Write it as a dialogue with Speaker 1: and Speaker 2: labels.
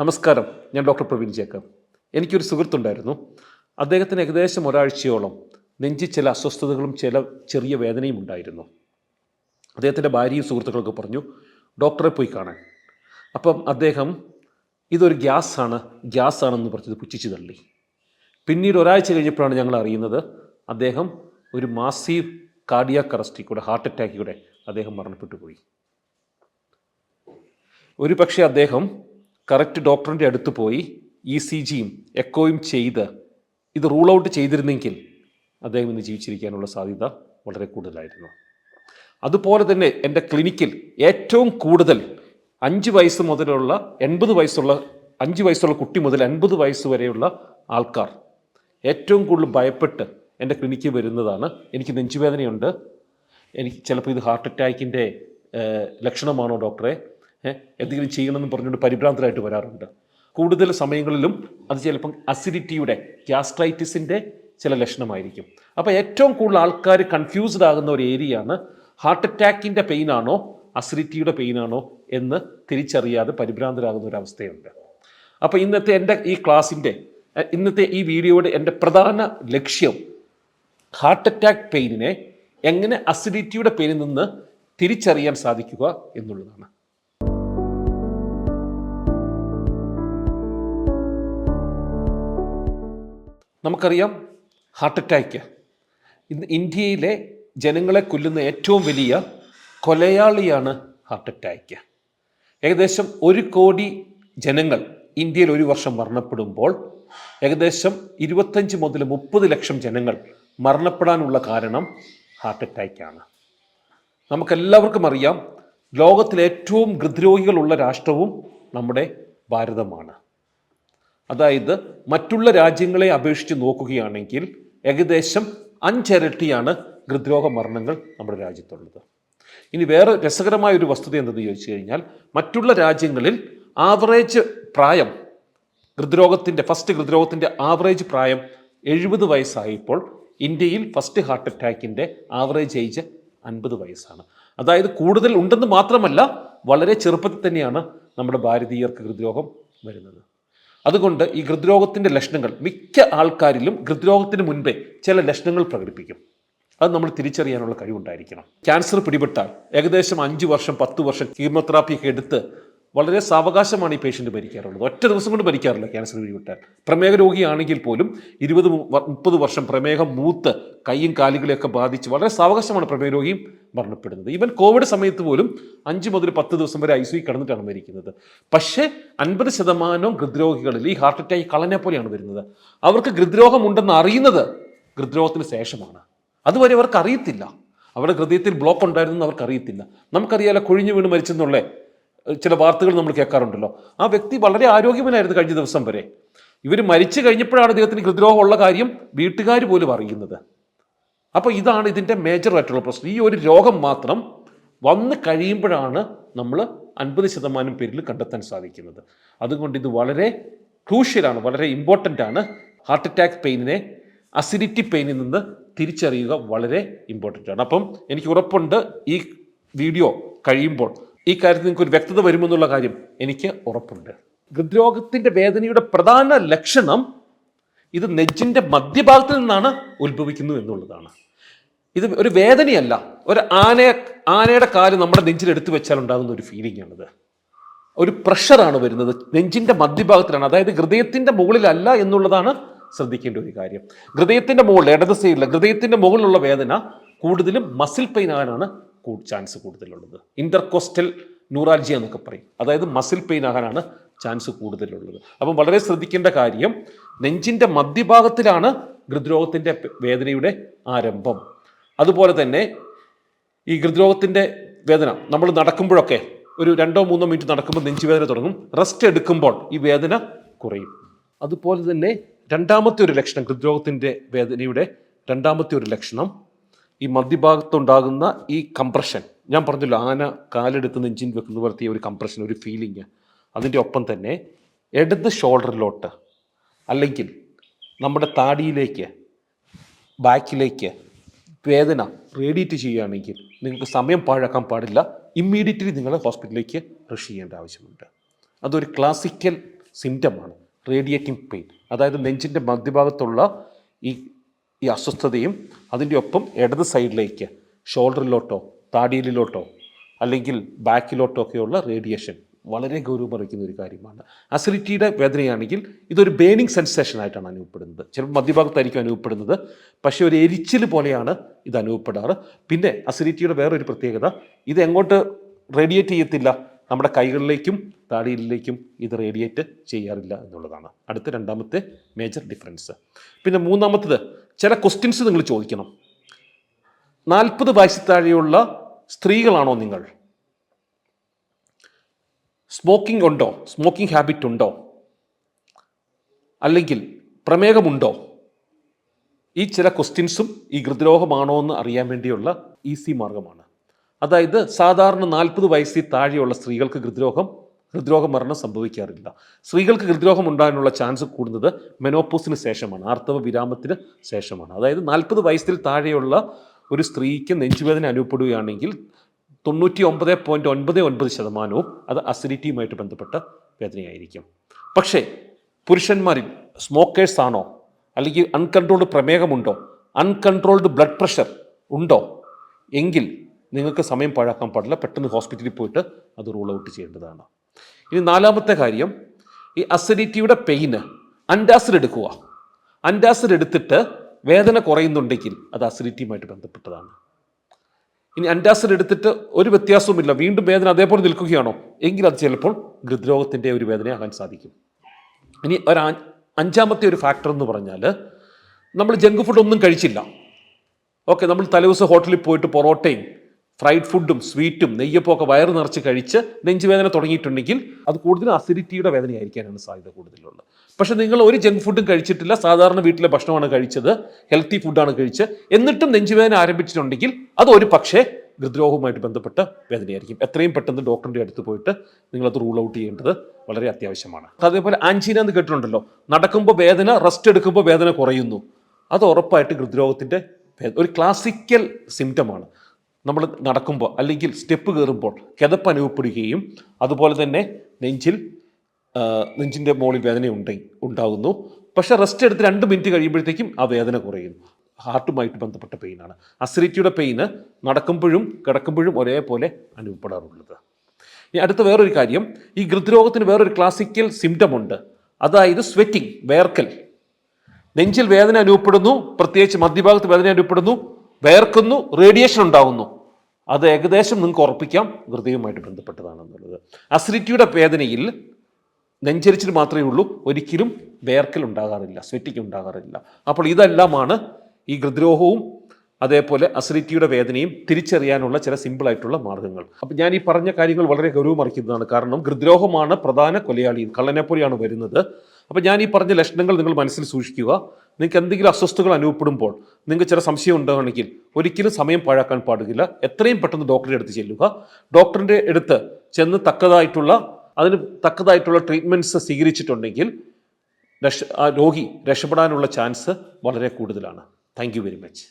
Speaker 1: നമസ്കാരം. ഞാൻ doctor Praveen Jacob എനിക്കൊരു സുഹൃത്തുണ്ടായിരുന്നു. അദ്ദേഹത്തിന് ഏകദേശം ഒരാഴ്ചയോളം നെഞ്ചിൽ ചില അസ്വസ്ഥതകളും ചില ചെറിയ വേദനയും ഉണ്ടായിരുന്നു. അദ്ദേഹത്തിന്റെ ഭാര്യയും സുഹൃത്തുക്കളൊക്കെ പറഞ്ഞു ഡോക്ടറെ പോയി കാണാൻ. അപ്പം അദ്ദേഹം ഇതൊരു ഗ്യാസാണ് ഗ്യാസാണെന്ന് പറഞ്ഞത് പുച്ഛിച്ച് തള്ളി. പിന്നീട് ഒരാഴ്ച കഴിഞ്ഞപ്പോഴാണ് ഞങ്ങൾ അറിയുന്നത് അദ്ദേഹം ഒരു മാസീവ് കാർഡിയാക് അറസ്റ്റിൽ കൂടെ ഹാർട്ട് അറ്റാക്കിലൂടെ അദ്ദേഹം മരണപ്പെട്ടു പോയി. ഒരു പക്ഷേ അദ്ദേഹം കറക്റ്റ് ഡോക്ടറിന്റെ അടുത്ത് പോയി ഇ സി ജിയും എക്കോയും ചെയ്ത് ഇത് റൂൾ ഔട്ട് ചെയ്തിരുന്നെങ്കിൽ അദ്ദേഹം ഇന്ന് ജീവിച്ചിരിക്കാനുള്ള സാധ്യത വളരെ കൂടുതലായിരുന്നു. അതുപോലെ തന്നെ എന്റെ ക്ലിനിക്കിൽ ഏറ്റവും കൂടുതൽ അഞ്ച് വയസ്സ് മുതലുള്ള എൺപത് വയസ്സുള്ള അഞ്ച് വയസ്സുള്ള കുട്ടി മുതൽ എൺപത് വയസ്സ് വരെയുള്ള ആൾക്കാർ ഏറ്റവും കൂടുതൽ ഭയപ്പെട്ട് എന്റെ ക്ലിനിക്കിൽ വരുന്നതാണ്. എനിക്ക് നെഞ്ചുവേദനയുണ്ട്. എനിക്ക് ചിലപ്പോൾ ഇത് ഹാർട്ട് അറ്റാക്കിന്റെ ലക്ഷണമാണോ ഡോക്ടറെ എന്തെങ്കിലും ചെയ്യണമെന്ന് പറഞ്ഞുകൊണ്ട് പരിഭ്രാന്തരായിട്ട് വരാറുണ്ട്. കൂടുതൽ സമയങ്ങളിലും അത് ചിലപ്പം അസിഡിറ്റിയുടെ ഗ്യാസ്ട്രൈറ്റിസിന്റെ ചില ലക്ഷണമായിരിക്കും. അപ്പോൾ ഏറ്റവും കൂടുതൽ ആൾക്കാർ കൺഫ്യൂസ്ഡ് ആകുന്ന ഒരു ഏരിയയാണ് ഹാർട്ട് അറ്റാക്കിന്റെ പെയിനാണോ അസിഡിറ്റിയുടെ പെയിനാണോ എന്ന് തിരിച്ചറിയാതെ പരിഭ്രാന്തരാകുന്ന ഒരു അവസ്ഥയുണ്ട്. അപ്പോൾ ഇന്നത്തെ എന്റെ ഈ ക്ലാസ്സിന്റെ ഇന്നത്തെ ഈ വീഡിയോയുടെ എന്റെ പ്രധാന ലക്ഷ്യം ഹാർട്ട് അറ്റാക്ക് പെയിനിനെ എങ്ങനെ അസിഡിറ്റിയുടെ പെയിനിൽ നിന്ന് തിരിച്ചറിയാൻ സാധിക്കുക എന്നുള്ളതാണ്. നമുക്കറിയാം ഹാർട്ട് അറ്റാക്ക് ഇന്ന് ഇന്ത്യയിലെ ജനങ്ങളെ കൊല്ലുന്ന ഏറ്റവും വലിയ കൊലയാളിയാണ് ഹാർട്ട് അറ്റാക്ക് ഏകദേശം ഒരു കോടി ജനങ്ങൾ ഇന്ത്യയിൽ ഒരു വർഷം മരണപ്പെടുമ്പോൾ ഏകദേശം ഇരുപത്തഞ്ച് മുതൽ മുപ്പത് ലക്ഷം ജനങ്ങൾ മരണപ്പെടാനുള്ള കാരണം ഹാർട്ട് അറ്റാക്കാണ് നമുക്കെല്ലാവർക്കും അറിയാം ലോകത്തിലെ ഏറ്റവും ഹൃദ്രോഗികളുള്ള രാഷ്ട്രവും നമ്മുടെ ഭാരതമാണ്. അതായത് മറ്റുള്ള രാജ്യങ്ങളെ അപേക്ഷിച്ച് നോക്കുകയാണെങ്കിൽ ഏകദേശം അഞ്ചിരട്ടിയാണ് ഹൃദ്രോഗ മരണങ്ങൾ നമ്മുടെ രാജ്യത്തുള്ളത്. ഇനി വേറെ രസകരമായ ഒരു വസ്തുത എന്തെന്ന് ചോദിച്ചു കഴിഞ്ഞാൽ മറ്റുള്ള രാജ്യങ്ങളിൽ ആവറേജ് പ്രായം ഹൃദ്രോഗത്തിന്റെ ഫസ്റ്റ് ഹൃദ്രോഗത്തിന്റെ ആവറേജ് പ്രായം എഴുപത് വയസ്സായപ്പോൾ ഇന്ത്യയിൽ ഫസ്റ്റ് ഹാർട്ട് അറ്റാക്കിന്റെ ആവറേജ് ഏജ് അൻപത് വയസ്സാണ്. അതായത് കൂടുതൽ ഉണ്ടെന്ന് മാത്രമല്ല വളരെ ചെറുപ്പത്തിൽ തന്നെയാണ് നമ്മുടെ ഭാരതീയർക്ക് ഹൃദ്രോഗം വരുന്നത്. അതുകൊണ്ട് ഈ ഹൃദ്രോഗത്തിന്റെ ലക്ഷണങ്ങൾ മിക്ക ആൾക്കാരിലും ഹൃദ്രോഗത്തിന് മുൻപേ ചില ലക്ഷണങ്ങൾ പ്രകടിപ്പിക്കും. അത് നമ്മൾ തിരിച്ചറിയാനുള്ള കഴിവുണ്ടായിരിക്കണം. ക്യാൻസർ പിടിപെട്ടാൽ ഏകദേശം അഞ്ച് വർഷം പത്ത് വർഷം കീമോതെറാപ്പി ഒക്കെ എടുത്ത് വളരെ സാവകാശമാണ് ഈ പേഷ്യന്റ് ഭരിക്കാറുള്ളത് ഒറ്റ ദിവസം കൊണ്ട് ഭരിക്കാറില്ല ക്യാൻസർ പിടിപെട്ടാൽ പ്രമേഹ രോഗിയാണെങ്കിൽ പോലും ഇരുപത് മുപ്പത് വർഷം പ്രമേഹം മൂത്ത് കൈയും കാലുകളെയൊക്കെ ബാധിച്ച് വളരെ സാവകാശമാണ് പ്രമേഹ രോഗിയും മരണപ്പെടുന്നത്. ഈവൻ കോവിഡ് സമയത്ത് പോലും അഞ്ച് മുതൽ പത്ത് ദിവസം വരെ ഐ സി കിടന്നിട്ടാണ് മരിക്കുന്നത്. പക്ഷേ അൻപത് ശതമാനം ഹൃദ്രോഗികളിൽ ഈ ഹാർട്ട് അറ്റാക്ക് കളനെ പോലെയാണ് വരുന്നത്. അവർക്ക് ഹൃദ്രോഗം ഉണ്ടെന്ന് അറിയുന്നത് ഹൃദ്രോഗത്തിന് ശേഷമാണ്. അതുവരെ അവർക്ക് അറിയത്തില്ല. അവരുടെ ഹൃദയത്തിൽ ബ്ലോക്ക് ഉണ്ടായിരുന്നു അവർക്ക് അറിയത്തില്ല. നമുക്കറിയാലോ കൊഴിഞ്ഞു വീണ് മരിച്ചെന്നുള്ള ചില വാർത്തകൾ നമ്മൾ കേൾക്കാറുണ്ടല്ലോ. ആ വ്യക്തി വളരെ ആരോഗ്യവാനായിരുന്നു കഴിഞ്ഞ ദിവസം വരെ. ഇവർ മരിച്ചു കഴിഞ്ഞപ്പോഴാണ് അദ്ദേഹത്തിന് ഹൃദ്രോഹമുള്ള കാര്യം വീട്ടുകാർ പോലും അറിയുന്നത്. അപ്പോൾ ഇതാണ് ഇതിന്റെ മേജർ ആയിട്ടുള്ള പ്രശ്നം. ഈ ഒരു രോഗം മാത്രം വന്ന് കഴിയുമ്പോഴാണ് നമ്മൾ അൻപത് ശതമാനം പേരിൽ കണ്ടെത്താൻ സാധിക്കുന്നത്. അതുകൊണ്ട് ഇത് വളരെ ക്രൂഷ്യലാണ് വളരെ ഇമ്പോർട്ടന്റ് ആണ്. ഹാർട്ട് അറ്റാക്ക് പെയിനിനെ അസിഡിറ്റി പെയിനിൽ നിന്ന് തിരിച്ചറിയുക വളരെ ഇമ്പോർട്ടന്റ് ആണ്. അപ്പം എനിക്ക് ഉറപ്പുണ്ട് ഈ വീഡിയോ കഴിയുമ്പോൾ ഈ കാര്യത്തിൽ നിങ്ങൾക്ക് ഒരു വ്യക്തത വരുമെന്നുള്ള കാര്യം എനിക്ക് ഉറപ്പുണ്ട്. ഹൃദ്രോഗത്തിന്റെ വേദനയുടെ പ്രധാന ലക്ഷണം ഇത് നെഞ്ചിന്റെ മധ്യഭാഗത്തിൽ നിന്നാണ് ഉത്ഭവിക്കുന്നു എന്നുള്ളതാണ്. ഇത് ഒരു വേദനയല്ല ഒരു ആനയെ ആനയുടെ കാൽ നമ്മുടെ നെഞ്ചിൽ എടുത്തു വെച്ചാൽ ഉണ്ടാകുന്ന ഒരു ഫീലിംഗ് ആണിത്. ഒരു പ്രഷറാണ് വരുന്നത് നെഞ്ചിന്റെ മധ്യഭാഗത്തിലാണ് അതായത് ഹൃദയത്തിന്റെ മുകളിലല്ല എന്നുള്ളതാണ് ശ്രദ്ധിക്കേണ്ട ഒരു കാര്യം. ഹൃദയത്തിന്റെ മുകളിൽ ഇടത് സൈഡിൽ ഹൃദയത്തിന്റെ മുകളിലുള്ള വേദന കൂടുതലും മസിൽ പെയിൻ ആകാനാണ് ചാൻസ് കൂടുതലുള്ളത്. ഇന്റർകോസ്റ്റൽ ന്യൂറാൾജിയ എന്നൊക്കെ പറയും. അതായത് മസിൽ പെയിൻ ആകാനാണ് ചാൻസ് കൂടുതലുള്ളത്. അപ്പം വളരെ ശ്രദ്ധിക്കേണ്ട കാര്യം നെഞ്ചിന്റെ മധ്യഭാഗത്തിലാണ് ഹൃദ്രോഗത്തിന്റെ വേദനയുടെ ആരംഭം. അതുപോലെ തന്നെ ഈ ഹൃദ്രോഗത്തിന്റെ വേദന നമ്മൾ നടക്കുമ്പോഴൊക്കെ ഒരു രണ്ടോ മൂന്നോ മിനിറ്റ് നടക്കുമ്പോൾ നെഞ്ചുവേദന തുടങ്ങും. റെസ്റ്റ് എടുക്കുമ്പോൾ ഈ വേദന കുറയും. അതുപോലെ തന്നെ രണ്ടാമത്തെ ഒരു ലക്ഷണം ഹൃദ്രോഗത്തിന്റെ വേദനയുടെ രണ്ടാമത്തെ ഒരു ലക്ഷണം ഈ മധ്യഭാഗത്തുണ്ടാകുന്ന ഈ കംപ്രഷൻ. ഞാൻ പറഞ്ഞല്ലോ ആന കാലെടുത്ത് നെഞ്ചിൻ വെക്കുന്ന പോലത്തെ ഒരു കംപ്രഷൻ ഒരു ഫീലിംഗ്. അതിന്റെ ഒപ്പം തന്നെ ഇടത് ഷോൾഡറിലോട്ട് അല്ലെങ്കിൽ നമ്മുടെ താടിയിലേക്ക് ബാക്കിലേക്ക് വേദന റേഡിയേറ്റ് ചെയ്യുകയാണെങ്കിൽ നിങ്ങൾക്ക് സമയം പാഴാക്കാൻ പാടില്ല. ഇമ്മീഡിയറ്റ്ലി നിങ്ങൾ ഹോസ്പിറ്റലിലേക്ക് റഷ് ചെയ്യേണ്ട ആവശ്യമുണ്ട്. അതൊരു ക്ലാസിക്കൽ സിംറ്റമാണ്. Radiating pain. അതായത് നെഞ്ചിന്റെ മധ്യഭാഗത്തുള്ള ഈ ഈ അസ്വസ്ഥതയും അതിന്റെ ഒപ്പം ഇടത് സൈഡിലേക്ക് ഷോൾഡറിലോട്ടോ താടിയിലോട്ടോ അല്ലെങ്കിൽ ബാക്കിലോട്ടോ ഒക്കെയുള്ള റേഡിയേഷൻ വളരെ ഗൗരവമറിയിക്കുന്ന ഒരു കാര്യമാണ്. അസിഡിറ്റിയുടെ വേദനയാണെങ്കിൽ ഇതൊരു ബേണിംഗ് സെൻസേഷൻ ആയിട്ടാണ് അനുഭവപ്പെടുന്നത്. ചിലപ്പോൾ മധ്യഭാഗത്തായിരിക്കും അനുഭവപ്പെടുന്നത്. പക്ഷേ ഒരു എരിച്ചിൽ പോലെയാണ് ഇത് അനുഭവപ്പെടാറ്. പിന്നെ അസിഡിറ്റിയുടെ വേറൊരു പ്രത്യേകത ഇത് എങ്ങോട്ട് റേഡിയേറ്റ് ചെയ്യത്തില്ല. നമ്മുടെ കൈകളിലേക്കും താടിയിലേക്കും ഇത് റേഡിയേറ്റ് ചെയ്യാറില്ല എന്നുള്ളതാണ്. അടുത്ത രണ്ടാമത്തെ മേജർ ഡിഫറൻസ് പിന്നെ മൂന്നാമത്തത് ചില ക്വസ്റ്റ്യൻസ് നിങ്ങൾ ചോദിക്കണം. നാൽപ്പത് വയസ്സിൽ താഴെയുള്ള സ്ത്രീകളാണോ നിങ്ങൾ? സ്മോക്കിംഗ് ഉണ്ടോ? സ്മോക്കിംഗ് ഹാബിറ്റ് ഉണ്ടോ? അല്ലെങ്കിൽ പ്രമേഹമുണ്ടോ? ഈ ചില ക്വസ്റ്റ്യൻസും ഈ ഹൃദ്രോഗമാണോ എന്ന് അറിയാൻ വേണ്ടിയുള്ള ഈസി മാർഗമാണ്. അതായത് സാധാരണ നാൽപ്പത് വയസ്സിൽ താഴെയുള്ള സ്ത്രീകൾക്ക് ഹൃദ്രോഗം ഹൃദ്രോഗ മരണം സംഭവിക്കാറില്ല. സ്ത്രീകൾക്ക് ഹൃദ്രോഗം ഉണ്ടാകാനുള്ള ചാൻസ് കൂടുന്നത് മെനോപ്പോസിന് ശേഷമാണ് ആർത്തവ വിരാമത്തിന് ശേഷമാണ്. അതായത് നാൽപ്പത് വയസ്സിൽ താഴെയുള്ള ഒരു സ്ത്രീക്ക് നെഞ്ചുവേദന അനുഭവപ്പെടുകയാണെങ്കിൽ തൊണ്ണൂറ്റി ഒമ്പത് പോയിന്റ് ഒൻപത് ഒൻപത് ശതമാനവും അത് അസിഡിറ്റിയുമായിട്ട് ബന്ധപ്പെട്ട വേദനയായിരിക്കും. പക്ഷേ പുരുഷന്മാരിൽ സ്മോക്കേഴ്സ് ആണോ അല്ലെങ്കിൽ അൺകൺട്രോൾഡ് പ്രമേഹമുണ്ടോ അൺകൺട്രോൾഡ് ബ്ലഡ് പ്രഷർ ഉണ്ടോ എങ്കിൽ നിങ്ങൾക്ക് സമയം പാഴാക്കാൻ പാടില്ല. പെട്ടെന്ന് ഹോസ്പിറ്റലിൽ പോയിട്ട് അത് റൂൾ ഔട്ട് ചെയ്യേണ്ടതാണ്. ഇനി നാലാമത്തെ കാര്യം ഈ അസിഡിറ്റിയുടെ പെയിന് അൻഡാസിഡ് എടുക്കുക. അൻഡാസിഡ് എടുത്തിട്ട് വേദന കുറയുന്നുണ്ടെങ്കിൽ അത് അസിഡിറ്റിയുമായിട്ട് ബന്ധപ്പെട്ടതാണ്. ഇനി അൻഡാസിഡ് എടുത്തിട്ട് ഒരു വ്യത്യാസവുമില്ല വീണ്ടും വേദന അതേപോലെ നിൽക്കുകയാണോ? എങ്കിൽ അത് ചിലപ്പോൾ ഹൃദ്രോഗത്തിന്റെ ഒരു വേദനയാകാൻ സാധിക്കും. ഇനി ഒരു അഞ്ചാമത്തെ ഒരു ഫാക്ടർ എന്ന് പറഞ്ഞാൽ നമ്മൾ ജങ്ക് ഫുഡ് ഒന്നും കഴിച്ചില്ല. ഓക്കെ നമ്മൾ തലേ ദിവസം ഹോട്ടലിൽ പോയിട്ട് പൊറോട്ടയും ഫ്രൈഡ് ഫുഡും സ്വീറ്റും നെയ്യപ്പം ഒക്കെ വയറ് നിറച്ച് കഴിച്ച് നെഞ്ചുവേദന തുടങ്ങിയിട്ടുണ്ടെങ്കിൽ അത് കൂടുതലും അസിഡിറ്റിയുടെ വേദനയായിരിക്കാനാണ് സാധ്യത കൂടുതലുള്ളത്. പക്ഷേ നിങ്ങൾ ഒരു ജങ്ക് ഫുഡും കഴിച്ചിട്ടില്ല സാധാരണ വീട്ടിലെ ഭക്ഷണമാണ് കഴിച്ചത് ഹെൽത്തി ഫുഡാണ് കഴിച്ച് എന്നിട്ടും നെഞ്ചുവേദന ആരംഭിച്ചിട്ടുണ്ടെങ്കിൽ അത് ഒരു പക്ഷേ ഹൃദ്രോഗവുമായിട്ട് ബന്ധപ്പെട്ട വേദനയായിരിക്കും. എത്രയും പെട്ടെന്ന് ഡോക്ടറിന്റെ അടുത്ത് പോയിട്ട് നിങ്ങളത് റൂൾ ഔട്ട് ചെയ്യേണ്ടത് വളരെ അത്യാവശ്യമാണ്. അതേപോലെ ആൻജീന എന്ന് കേട്ടിട്ടുണ്ടല്ലോ നടക്കുമ്പോൾ വേദന റെസ്റ്റ് എടുക്കുമ്പോൾ വേദന കുറയുന്നു. അത് ഉറപ്പായിട്ട് ഹൃദ്രോഗത്തിന്റെ ഒരു ക്ലാസിക്കൽ സിംറ്റമാണ് നമ്മൾ നടക്കുമ്പോൾ അല്ലെങ്കിൽ സ്റ്റെപ്പ് കയറുമ്പോൾ കിതപ്പ് അനുഭവപ്പെടുകയും അതുപോലെ തന്നെ നെഞ്ചിൽ നെഞ്ചിന്റെ മുകളിൽ വേദന ഉണ്ടെങ്കിൽ ഉണ്ടാകുന്നു. പക്ഷേ റെസ്റ്റ് എടുത്ത് രണ്ട് മിനിറ്റ് കഴിയുമ്പോഴത്തേക്കും ആ വേദന കുറയുന്നു. ഹാർട്ടുമായിട്ട് ബന്ധപ്പെട്ട പെയിനാണ് അസിഡിറ്റിയുടെ പെയിന് നടക്കുമ്പോഴും കിടക്കുമ്പോഴും ഒരേപോലെ അനുഭവപ്പെടാറുള്ളത്. ഇനി അടുത്ത വേറൊരു കാര്യം. ഈ ഹൃദ്രോഗത്തിന് വേറൊരു ക്ലാസിക്കൽ സിംറ്റം ഉണ്ട്. അതായത് സ്വെറ്റിംഗ് വേർക്കൽ. നെഞ്ചിൽ വേദന അനുഭവപ്പെടുന്നു പ്രത്യേകിച്ച് മധ്യഭാഗത്ത് വേദന അനുഭവപ്പെടുന്നു വേർക്കുന്നു റേഡിയേഷൻ ഉണ്ടാകുന്നു. അത് ഏകദേശം നിങ്ങൾക്ക് ഉറപ്പിക്കാം. ഹൃദയവുമായിട്ട് ബന്ധപ്പെട്ടതാണെന്നുള്ളത്. അസിഡിറ്റിയുടെ വേദനയിൽ നെഞ്ചരിച്ചിൽ മാത്രമേ ഉള്ളൂ. ഒരിക്കലും വേർക്കൽ ഉണ്ടാകാറില്ല സ്വെറ്റിക്ക് ഉണ്ടാകാറില്ല. അപ്പോൾ ഇതെല്ലാമാണ് ഈ ഹൃദ്രോഹവും അതേപോലെ അസിഡിറ്റിയുടെ വേദനയും തിരിച്ചറിയാനുള്ള ചില സിമ്പിളായിട്ടുള്ള മാർഗങ്ങൾ അപ്പം ഞാൻ ഈ പറഞ്ഞ കാര്യങ്ങൾ വളരെ ഗൗരവമറിക്കുന്നതാണ് കാരണം ഹൃദ്രോഹമാണ് പ്രധാന കൊലയാളി കള്ളനെപ്പോലെയാണ് വരുന്നത്. അപ്പം ഞാൻ ഈ പറഞ്ഞ ലക്ഷണങ്ങൾ നിങ്ങൾ മനസ്സിൽ സൂക്ഷിക്കുക. നിങ്ങൾക്ക് എന്തെങ്കിലും അസ്വസ്ഥതകൾ അനുഭവപ്പെടുമ്പോൾ നിങ്ങൾക്ക് ചില സംശയം ഉണ്ടാകണമെങ്കിൽ ഒരിക്കലും സമയം പാഴാക്കാൻ പാടില്ല. എത്രയും പെട്ടെന്ന് ഡോക്ടറെ അടുത്ത് ചെല്ലുക. ഡോക്ടറിന്റെ അടുത്ത് ചെന്ന് തക്കതായിട്ടുള്ള അതിന് തക്കതായിട്ടുള്ള ട്രീറ്റ്മെന്റ്സ് സ്വീകരിച്ചിട്ടുണ്ടെങ്കിൽ രക്ഷ ആ രോഗി രക്ഷപ്പെടാനുള്ള ചാൻസ് വളരെ കൂടുതലാണ്. Thank very much